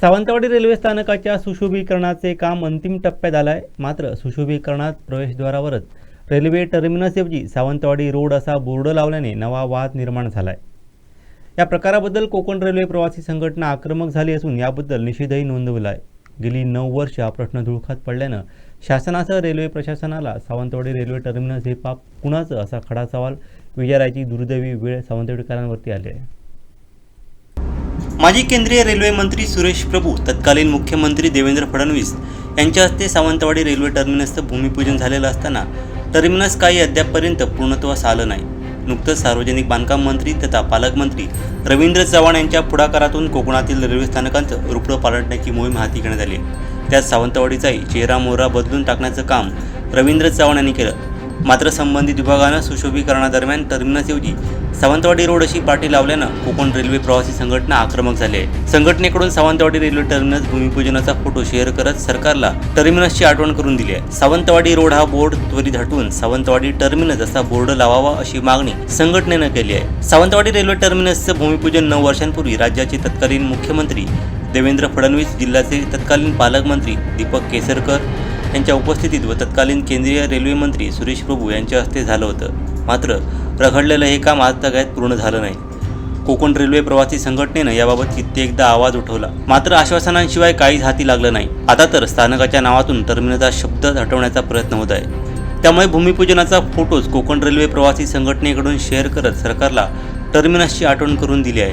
Sawantwadi railway स्थानकाच्या सुशोभीकरणाचे काम अंतिम टप्प्यात आलं आहे मात्र सुशोभीकरणात प्रवेशद्वारावरच रेल्वे टर्मिनसऐवजी सावंतवाडी रोड असा बोर्ड लावल्याने नवा वाद निर्माण झाला आहे या प्रकाराबद्दल कोकण रेल्वे प्रवासी संघटना आक्रमक झाली असून याबद्दल निषेधही नोंदवला आहे गेली नऊ वर्ष हा प्रश्न धुळखात पडल्यानं शासनासह रेल्वे प्रशासनाला सावंतवाडी रेल्वे टर्मिनस हे पाप कुणाचं असा खडा सवाल विचारायची दुर्दैवी वेळ सावंतवाडीकरांवरती आली आहे. माजी केंद्रीय रेल्वे मंत्री सुरेश प्रभू तत्कालीन मुख्यमंत्री देवेंद्र फडणवीस यांच्या हस्ते सावंतवाडी रेल्वे टर्मिनसचं भूमिपूजन झालेलं असताना टर्मिनस काही अद्यापपर्यंत पूर्णत्वास आलं नाही. नुकतंच सार्वजनिक बांधकाम मंत्री तथा पालकमंत्री रवींद्र चव्हाण यांच्या पुढाकारातून कोकणातील रेल्वे स्थानकांचं रुपडं पालटण्याची मोहीम हाती घेण्यात आली. त्यात सावंतवाडीचाही चेहरा मोहरा बदलून टाकण्याचं काम रवींद्र चव्हाण यांनी केलं. मात्र संबंधित विभागानं सुशोभीकरणादरम्यान टर्मिनसऐवजी सावंतवाडी रोड अशी पाठी लावल्यानं कोकण रेल्वे प्रवासी संघटना आक्रमक झाली आहे. संघटनेकडून सावंतवाडी रेल्वे टर्मिनस भूमिपूजनाचा फोटो शेअर करत सरकारला टर्मिनसची आठवण करून दिली आहे. सावंतवाडी रोड हा बोर्ड त्वरित हटवून सावंतवाडी टर्मिनस असा बोर्ड लावावा अशी मागणी संघटनेनं केली आहे. सावंतवाडी रेल्वे टर्मिनसचं भूमिपूजन नऊ वर्षांपूर्वी राज्याचे तत्कालीन मुख्यमंत्री देवेंद्र फडणवीस जिल्ह्याचे तत्कालीन पालकमंत्री दीपक केसरकर यांच्या उपस्थितीत व तत्कालीन केंद्रीय रेल्वे मंत्री सुरेश प्रभू यांच्या हस्ते झालं होतं. मात्र रखडलेलं हे काम आज तगायत पूर्ण झालं नाही. कोकण रेल्वे प्रवासी संघटनेनं याबाबत कित्येकदा आवाज उठवला. मात्र आश्वासनांशिवाय काहीच हाती लागलं नाही. आता तर स्थानकाच्या नावातून टर्मिनलचा शब्द हटवण्याचा प्रयत्न होत आहे. त्यामुळे भूमिपूजनाचा फोटोज कोकण रेल्वे प्रवासी संघटनेकडून शेअर करत सरकारला टर्मिनसची आठवण करून दिली आहे.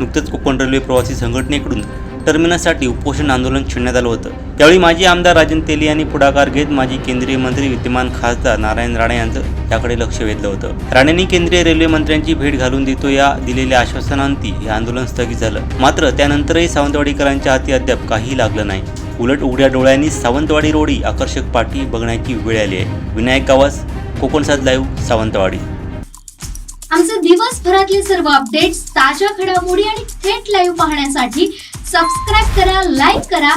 नुकतंच कोकण रेल्वे प्रवासी संघटनेकडून टर्मिनससाठी उपोषण आंदोलन छेडण्यात आलं होतं. त्यावेळी माजी आमदार राजन तेली यांनी पुढाकार घेत माजी केंद्रीय मंत्री विद्यमान खासदार नारायण राणे यांचं याकडे लक्ष वेधलं होतं. राणेंनी केंद्रीय रेल्वे मंत्र्यांची भेट घालून देतो या दिलेल्या आश्वासनांती हे आंदोलन स्थगित झालं. मात्र त्यानंतरही सावंतवाडीकरांच्या हाती अद्याप काही लागलं नाही. उलट उघड्या डोळ्यांनी सावंतवाडी रोडी आकर्षक पाठी बघण्याची वेळ आली आहे. विनायक गावास कोकणसात लाईव्ह सावंतवाडी. आमचे दिवसभरातले सर्व अपडेट्स ताज्या घडामोडी आणि थेट लाईव्ह पाहण्यासाठी सबस्क्राईब करा लाईक करा